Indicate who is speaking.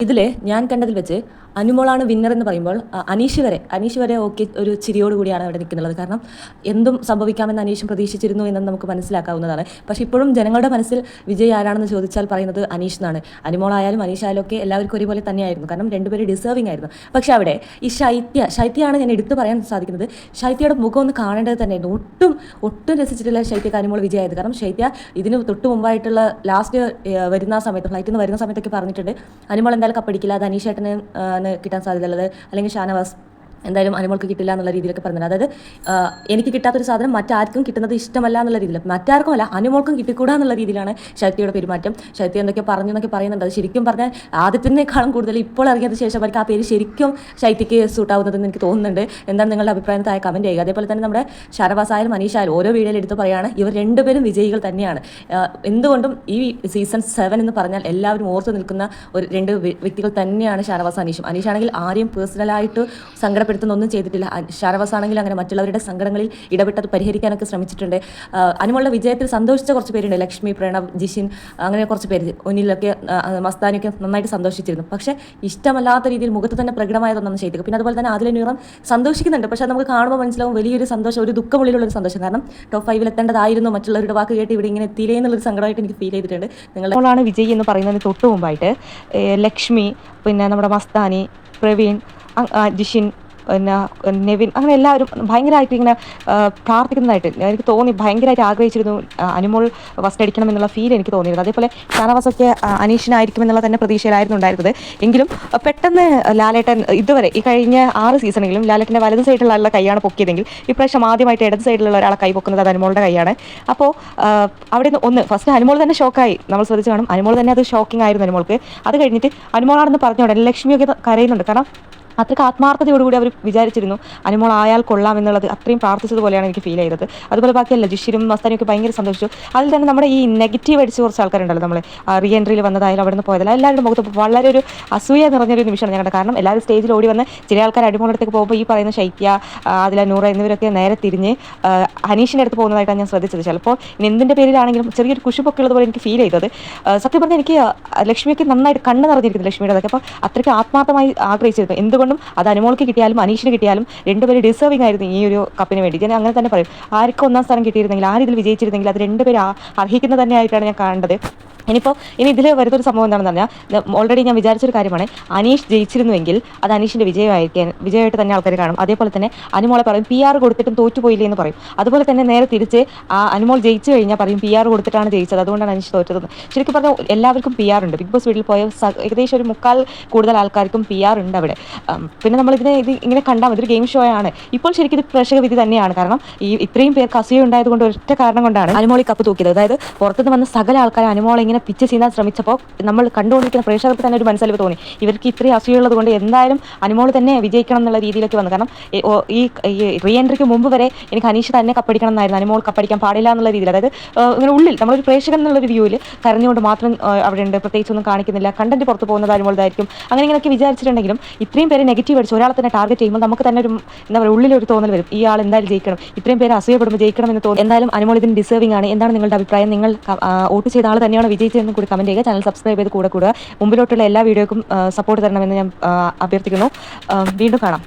Speaker 1: ഇതിൽ ഞാൻ കണ്ടതിൽ വെച്ച് അനുമോളാണ് വിന്നർ എന്ന് പറയുമ്പോൾ അനീഷ് വരെ. അനീഷ് വരെ ഓക്കെ ഒരു ചിരിയോട് കൂടിയാണ് അവിടെ നിൽക്കുന്നത്. കാരണം എന്തും സംഭവിക്കാമെന്ന് അനീഷും പ്രതീക്ഷിച്ചിരുന്നു എന്ന് നമുക്ക് മനസ്സിലാക്കാവുന്നതാണ്. പക്ഷെ ഇപ്പോഴും ജനങ്ങളുടെ മനസ്സിൽ വിജയ് ആരാണെന്ന് ചോദിച്ചാൽ പറയുന്നത് അനീഷ് എന്നാണ്. അനുമോളായാലും അനീഷ് ആയാലും ഒക്കെ എല്ലാവർക്കും ഒരുപോലെ തന്നെയായിരുന്നു. കാരണം രണ്ടുപേരും ഡിസേർവിംഗ് ആയിരുന്നു. പക്ഷെ അവിടെ ഈ ശൈത്യ ശൈത്യയാണ് ഞാൻ എടുത്തു പറയാൻ സാധിക്കുന്നത്. ശൈത്യയുടെ മുഖം ഒന്ന് കാണേണ്ടത് തന്നെയായിരുന്നു. ഒട്ടും ഒട്ടും രസിച്ചിട്ടില്ല ശൈത്യക്ക് അനുമോൾ വിജയമായത് കാരണം ശൈത്യ ഇതിന് തൊട്ട് മുമ്പായിട്ടുള്ള ലാസ്റ്റ് വരുന്ന സമയത്ത് ഫ്ലൈറ്റിൽ നിന്ന് വരുന്ന സമയത്തൊക്കെ പറഞ്ഞിട്ടുണ്ട്. അനുമോൾ എന്തായാലും കപ്പടിക്കില്ല. അത് അനീഷേട്ടന് കിട്ടാൻ സാധ്യതയുള്ളത്. അല്ലെങ്കിൽ ഷാനവാസ് എന്തായാലും അനുമോൾക്ക് കിട്ടില്ല എന്നുള്ള രീതിയിലൊക്കെ പറഞ്ഞത് അതായത് എനിക്ക് കിട്ടാത്തൊരു സാധനം മറ്റാർക്കും കിട്ടുന്നത് ഇഷ്ടമല്ല എന്നുള്ള രീതിയിൽ. മറ്റാർക്കും അല്ല അനുമോൾക്കും കിട്ടിക്കൂടാ എന്നുള്ള രീതിയിലാണ് ശക്തിയുടെ പെരുമാറ്റം. ശക്തി എന്തൊക്കെ പറഞ്ഞു എന്നൊക്കെ പറയുന്നുണ്ട്. അത് ശരിക്കും പറഞ്ഞാൽ ആദ്യത്തിനേക്കാളും കൂടുതൽ ഇപ്പോൾ ഇറങ്ങിയതിന് ശേഷം അവർക്ക് ആ പേര് ശരിക്കും ശൈത്യക്ക് സൂട്ടാവുന്നതെന്ന് എനിക്ക് തോന്നുന്നുണ്ട്. എന്താണ് നിങ്ങളുടെ അഭിപ്രായം? താഴെ കമന്റ് ചെയ്യുക. അതേപോലെ തന്നെ നമ്മുടെ ശരവാസായാലും മനീഷായാലും ഓരോ വീഡിയോയിൽ എടുത്ത് പറയുകയാണ് ഇവർ രണ്ടുപേരും വിജയികൾ തന്നെയാണ്. എന്തുകൊണ്ടും ഈ സീസൺ സെവൻ എന്ന് പറഞ്ഞാൽ എല്ലാവരും ഓർത്തു നിൽക്കുന്ന ഒരു രണ്ട് വ്യക്തികൾ തന്നെയാണ് ഷാനവാസ് അനീഷും അനീഷാണെങ്കിൽ ആരെയും പേഴ്സണലായിട്ട് സങ്കടപ്പെടുത്തുന്ന ഒന്നും ചെയ്തിട്ടില്ല. ഷാരവാസ് ആണെങ്കിൽ അങ്ങനെ മറ്റുള്ളവരുടെ സങ്കടങ്ങളിൽ ഇടപെട്ടത് പരിഹരിക്കാനൊക്കെ ശ്രമിച്ചിട്ടുണ്ട്. ആ, അനുമുള്ള വിജയത്തിൽ സന്തോഷിച്ച കുറച്ച് പേരുണ്ട്. ലക്ഷ്മി പ്രണവ് ജിഷിൻ അങ്ങനെ കുറച്ച് പേര്. ഒന്നിലൊക്കെ മസ്താനിയൊക്കെ നന്നായിട്ട് സന്തോഷിച്ചിരുന്നു. പക്ഷേ ഇഷ്ടമല്ലാത്ത രീതിയിൽ മുഖത്ത് തന്നെ പ്രകടമായതൊന്നും ചെയ്തു പിന്നെ അതുപോലെ തന്നെ അതിലെ ന്യൂറം സന്തോഷിക്കുന്നുണ്ട്. പക്ഷേ നമുക്ക് കാണുമ്പോൾ മനസ്സിലാവും വലിയൊരു സന്തോഷം ഒരു ദുഃഖമുള്ളിലുള്ള ഒരു സന്തോഷം. കാരണം ടോപ്പ് ഫൈവിൽ എത്തേണ്ടതായിരുന്നു. മറ്റുള്ളവരുടെ വാക്ക് കേട്ട് ഇവിടെ ഇങ്ങനെ എത്തിയില്ലേ എന്നുള്ളൊരു സങ്കടമായിട്ട് എനിക്ക് ഫീൽ ചെയ്തിട്ടുണ്ട്.
Speaker 2: നിങ്ങളാണ് വിജയ് എന്ന് പറയുന്നതിന് തൊട്ട് മുമ്പായിട്ട് ലക്ഷ്മി പിന്നെ നമ്മുടെ മസ്താനി പ്രവീൺ ജിഷിൻ പിന്നെ നെവിൻ അങ്ങനെ എല്ലാവരും ഭയങ്കരമായിട്ട് ഇങ്ങനെ പ്രാർത്ഥിക്കുന്നതായിട്ട് എനിക്ക് തോന്നി ഭയങ്കരമായിട്ട് ആഗ്രഹിച്ചിരുന്നു അനുമോൾ ഫസ്റ്റ് അടിക്കണം എന്നുള്ള ഫീൽ എനിക്ക് തോന്നിയിരുന്നു. അതേപോലെ ഷാനവാസൊക്കെ അനീഷിനായിരിക്കും എന്നുള്ള തന്നെ പ്രതീക്ഷയിലായിരുന്നു ഉണ്ടായിരുന്നത്. എങ്കിലും പെട്ടെന്ന് ലാലേട്ടൻ ഇതുവരെ ഈ കഴിഞ്ഞ ആറ് സീസണെങ്കിലും ലാലേട്ടന്റെ വലത് സൈഡിലുള്ള കൈയാണ് പൊക്കിയതെങ്കിൽ ഇപ്രാവശ്യം ആദ്യമായിട്ട് ഇടത് സൈഡിലുള്ള ഒരാളെ കൈ പൊക്കുന്നത് അത് അനുമോളുടെ കൈയാണ്. അപ്പോൾ അവിടെ നിന്ന് ഒന്ന് ഫസ്റ്റ് അനുമോൾ തന്നെ ഷോക്കായി നമ്മൾ ശ്രദ്ധിച്ച് കാണും അനുമോൾ തന്നെ അത് ഷോക്കിംഗ് ആയിരുന്നു അനുമോൾക്ക്. അത് കഴിഞ്ഞിട്ട് അനുമോളാണെന്ന് പറഞ്ഞ ഉടനെ ലക്ഷ്മിയൊക്കെ കരയുന്നുണ്ട്. കാരണം അത്രയ്ക്ക് ആത്മാർത്ഥതയോടുകൂടി അവർ വിചാരിച്ചിരുന്നു അനുമോൾ ആയാൽ കൊള്ളാം എന്നുള്ളത് അത്രയും പ്രാർത്ഥിച്ചതുപോലെയാണ് എനിക്ക് ഫീൽ ചെയ്തത്. അതുപോലെ ബാക്കിയല്ല ജിഷിരും മസ്താനിയൊക്കെ ഭയങ്കര സന്തോഷിച്ചു. അതിൽ തന്നെ നമ്മുടെ ഈ നെഗറ്റീവ് അടിച്ച് കുറച്ച് ആൾക്കാരുണ്ടല്ലോ നമ്മൾ റീ എൻട്രിയിൽ വന്നതായാലും അവിടെ നിന്ന് പോയതല്ല എല്ലാവരുടെ മുഖത്ത് വളരെ ഒരു അസൂയ നിറഞ്ഞൊരു നിമിഷമാണ് ഞങ്ങളുടെ. കാരണം എല്ലാവരും സ്റ്റേജിൽ ഓടി വന്ന് ചില ആൾക്കാർ അടിമോളടുത്തേക്ക് പോകുമ്പോൾ ഈ പറയുന്ന ശൈത്യ അതില നൂറ എന്നിവരൊക്കെ നേരെ തിരിഞ്ഞ് ഹനീഷിന്റെ അടുത്ത് പോകുന്നതായിട്ടാണ് ഞാൻ ശ്രദ്ധിച്ചത്. ചിലപ്പോൾ ഇനി എന്തിന്റെ പേരിലാണെങ്കിലും ചെറിയൊരു കുശുപ്പൊക്കെ ഉള്ളതുപോലെ എനിക്ക് ഫീൽ ചെയ്തത്. സത്യം പറഞ്ഞാൽ എനിക്ക് ലക്ഷ്മിയൊക്കെ നന്നായിട്ട് കണ്ണ് നിറഞ്ഞിരിക്കുന്നു ലക്ഷ്മിയുടെ അതൊക്കെ. അപ്പോൾ അത്രയ്ക്ക് ആത്മാർത്ഥമായി ആഗ്രഹിച്ചിരുന്നു. എന്തുകൊണ്ടും അത് അനുമോൾക്ക് കിട്ടിയാലും അനീഷിന് കിട്ടിയാലും രണ്ടുപേരും ഡിസേർവിംഗ് ആയിരുന്നു ഈ ഒരു കപ്പിന് വേണ്ടി. ഞാൻ അങ്ങനെ തന്നെ പറയും. ആർക്ക് ഒന്നാം സ്ഥാനം കിട്ടിയിരുന്നെങ്കിൽ ആര് ഇതിൽ വിജയിച്ചിരുന്നെങ്കിൽ അത് രണ്ടുപേരും അർഹിക്കുന്നത് തന്നെയായിട്ടാണ് ഞാൻ കാണേണ്ടത്. ഇനിയിപ്പോൾ ഇനി ഇതിൽ വരുന്നൊരു സംഭവം എന്താണെന്ന് പറഞ്ഞാൽ ഓൾറെഡി ഞാൻ വിചാരിച്ചൊരു കാര്യമാണ്. അനീഷ് ജയിച്ചിരുന്നുവെങ്കിൽ അത് അനീഷിന്റെ വിജയമായിരിക്കാൻ വിജയമായിട്ട് തന്നെ ആൾക്കാർ കാണും. അതേപോലെ തന്നെ അനുമോളെ പറയും പി ആർ കൊടുത്തിട്ടും തോറ്റുപോയില്ലേ എന്ന് പറയും. അതുപോലെ തന്നെ നേരെ തിരിച്ച് ആ അനുമോൾ ജയിച്ചു കഴിഞ്ഞാൽ പറയും പി ആർ കൊടുത്തിട്ടാണ് ജയിച്ചത്. അതുകൊണ്ടാണ് അനീഷ് തോറ്റത്. ശരിക്കും പറഞ്ഞാൽ എല്ലാവർക്കും പി ആർ ഉണ്ട്. ബിഗ് ബോസ് വീട്ടിൽ പോയ ഏകദേശം ഒരു മുക്കാൽ കൂടുതൽ ആൾക്കാർക്കും പി ആർ ഉണ്ട് അവിടെ. പിന്നെ നമ്മളിതിനെ ഇത് ഇങ്ങനെ കണ്ടാൽ മതി. ഒരു ഗെയിം ഷോ ആണ്. ഇപ്പോൾ ശരിക്കും ഇത് പ്രേക്ഷക വിധി തന്നെയാണ്. കാരണം ഈ ഇത്രയും പേർക്ക് അസൂയ ഉണ്ടായതുകൊണ്ട് ഒറ്റ കാരണം കൊണ്ടാണ് അനുമോളി കപ്പ് തൂക്കിയത്. അതായത് പുറത്തുനിന്ന് വന്ന സകല ആൾക്കാർ അനുമോളെ ഇങ്ങനെ പിച്ച് ചെയ്യാൻ ശ്രമിച്ചപ്പോൾ നമ്മൾ കണ്ടുകൊണ്ടിരിക്കുന്ന പ്രേക്ഷകർക്ക് തന്നെ ഒരു മനസ്സിലാവ് തോന്നി. ഇവർക്ക് ഇത്രയും അസൂയുള്ളത് കൊണ്ട് എന്തായാലും അനുമോൾ തന്നെ വിജയിക്കണം എന്നുള്ള രീതിയിലേക്ക് വന്നു. കാരണം ഈ- റീ എൻട്രിക്ക് മുമ്പ് വരെ എനിക്ക് അനീഷ് തന്നെ കപ്പടിക്കണം എന്നായിരുന്നു. അനുമോൾ കപ്പടിക്കാൻ പാടില്ല എന്നുള്ള രീതിയിൽ. അതായത് ഇങ്ങനെ ഉള്ളിൽ നമ്മളൊരു പ്രേക്ഷകൻ എന്നുള്ളൊരു വ്യൂവിൽ കരഞ്ഞുകൊണ്ട് മാത്രം അവിടെ ഉണ്ട് പ്രത്യേകിച്ച് ഒന്നും കാണിക്കുന്നില്ല. കണ്ടന്റ് പുറത്ത് പോകുന്നത് അനുമോളതായിരിക്കും അങ്ങനെ ഇങ്ങനെയൊക്കെ വിചാരിച്ചിട്ടുണ്ടെങ്കിലും ഇത്രയും പേര് നെഗറ്റീവ് അടിച്ച് ഒരാളെ തന്നെ ടാർഗറ്റ് ചെയ്യുമ്പോൾ നമുക്ക് തന്നെ ഒരു എന്താ പറയുക ഒരു തോന്നൽ വരും. ഈ ആൾ എന്തായാലും ജയിക്കണം. ഇത്രയും പേര് അസൂയപ്പെടുമ്പോൾ ജയിക്കണം എന്ന് തോന്നുന്നു എന്തായാലും അനുമോൾ ഇതിന് ഡിസേർവിംഗ് ആണ്. എന്താണ് നിങ്ങളുടെ അഭിപ്രായം? നിങ്ങൾ വോട്ട് ചെയ്ത ആൾ തന്നെയാണ് വിജയിച്ചതെന്ന് കൂടി കമന്റ് ചെയ്യുക. ചാനൽ സബ്സ്ക്രൈബ് ചെയ്ത് കൂടെ കൂടുക. മുമ്പിലോട്ടുള്ള എല്ലാ വീഡിയോക്കും സപ്പോർട്ട് തരണമെന്ന് ഞാൻ അഭ്യർത്ഥിക്കുന്നു. വീണ്ടും കാണാം.